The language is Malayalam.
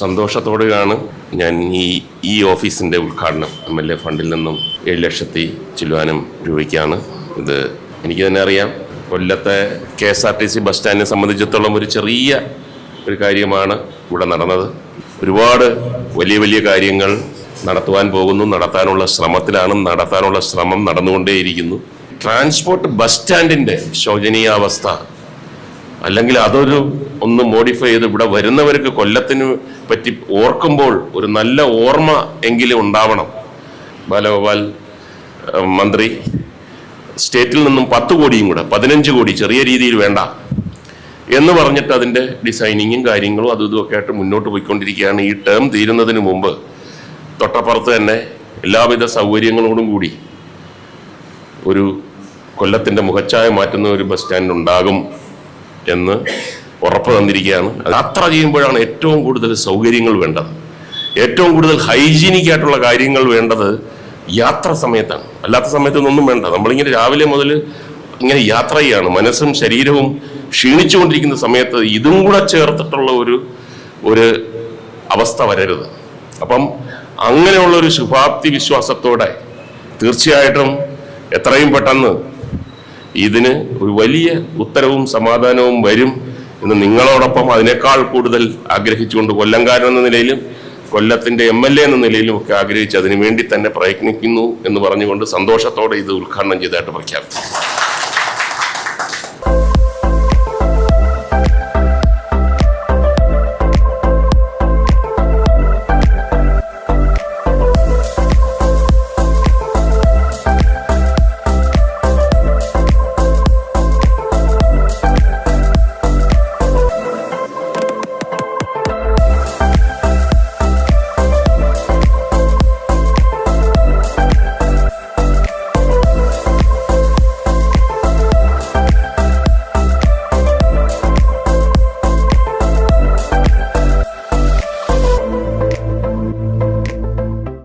സന്തോഷത്തോടെയാണ് ഞാൻ ഈ ഈ ഓഫീസിന്റെ ഉദ്ഘാടനം എം എൽ എ ഫണ്ടിൽ നിന്നും ഏഴ് ലക്ഷത്തി ചില്ലുവാനും രൂപയ്ക്കാണ്. ഇത് എനിക്ക് തന്നെ അറിയാം. കൊല്ലത്തെ K S R T C bus സ്റ്റാൻഡിനെ സംബന്ധിച്ചിടത്തോളം ഒരു ചെറിയ ഒരു കാര്യമാണ് ഇവിടെ നടന്നത്. ഒരുപാട് വലിയ വലിയ കാര്യങ്ങൾ നടത്തുവാൻ പോകുന്നു നടത്താനുള്ള ശ്രമത്തിലാണ് നടത്താനുള്ള ശ്രമം നടന്നുകൊണ്ടേയിരിക്കുന്നു. ട്രാൻസ്പോർട്ട് ബസ് സ്റ്റാൻഡിന്റെ ശോചനീയാവസ്ഥ അല്ലെങ്കിൽ അതൊരു ഒന്ന് മോഡിഫൈ ചെയ്ത് ഇവിടെ വരുന്നവർക്ക് കൊല്ലത്തിന് പറ്റി ഓർക്കുമ്പോൾ ഒരു നല്ല ഓർമ്മ എങ്കിലും ഉണ്ടാവണം. ബാലഗോപാൽ മന്ത്രി സ്റ്റേറ്റിൽ നിന്നും പത്ത് കോടിയും കൂടെ പതിനഞ്ച് കോടി ചെറിയ രീതിയിൽ വേണ്ട എന്ന് പറഞ്ഞിട്ട് അതിന്റെ ഡിസൈനിങ്ങും കാര്യങ്ങളും അതും ഇതുമൊക്കെ ആയിട്ട് മുന്നോട്ട് പോയിക്കൊണ്ടിരിക്കുകയാണ്. ഈ ടേം തീരുന്നതിന് മുമ്പ് തൊട്ടപ്പുറത്ത് തന്നെ എല്ലാവിധ സൗകര്യങ്ങളോടും കൂടി ഒരു കൊല്ലത്തിന്റെ മുഖച്ഛായ മാറ്റുന്ന ഒരു ബസ് സ്റ്റാൻഡ് ഉണ്ടാകും. എന്ന് ഉറപ്പ് തന്നിരിക്കുകയാണ്. യാത്ര ചെയ്യുമ്പോഴാണ് ഏറ്റവും കൂടുതൽ സൗകര്യങ്ങൾ വേണ്ടത്. ഏറ്റവും കൂടുതൽ ഹൈജീനിക് ആയിട്ടുള്ള കാര്യങ്ങൾ വേണ്ടത് യാത്ര സമയത്താണ്. അല്ലാത്ത സമയത്തൊന്നും വേണ്ട. നമ്മളിങ്ങനെ രാവിലെ മുതൽ ഇങ്ങനെ യാത്ര ചെയ്യാണ് മനസ്സും ശരീരവും ക്ഷീണിച്ചുകൊണ്ടിരിക്കുന്ന സമയത്ത് ഇതും കൂടെ ചേർത്തിട്ടുള്ള ഒരു ഒരു അവസ്ഥ വരരുത്. അപ്പം അങ്ങനെയുള്ള ഒരു ശുഭാപ്തി വിശ്വാസത്തോടെ തീർച്ചയായിട്ടും എത്രയും പെട്ടെന്ന് ഇതിന് ഒരു വലിയ ഉത്തരവും സമാധാനവും വരും എന്ന് നിങ്ങളോടൊപ്പം അതിനേക്കാൾ കൂടുതൽ ആഗ്രഹിച്ചുകൊണ്ട് കൊല്ലംകാരൻ എന്ന നിലയിലും കൊല്ലത്തിന്റെ എം എൽ എ എന്ന നിലയിലും ഒക്കെ ആഗ്രഹിച്ച് അതിനു വേണ്ടി തന്നെ പ്രയത്നിക്കുന്നു എന്ന് പറഞ്ഞുകൊണ്ട് സന്തോഷത്തോടെ ഇത് ഉദ്ഘാടനം ചെയ്തതായിട്ട് പ്രഖ്യാപിച്ചു.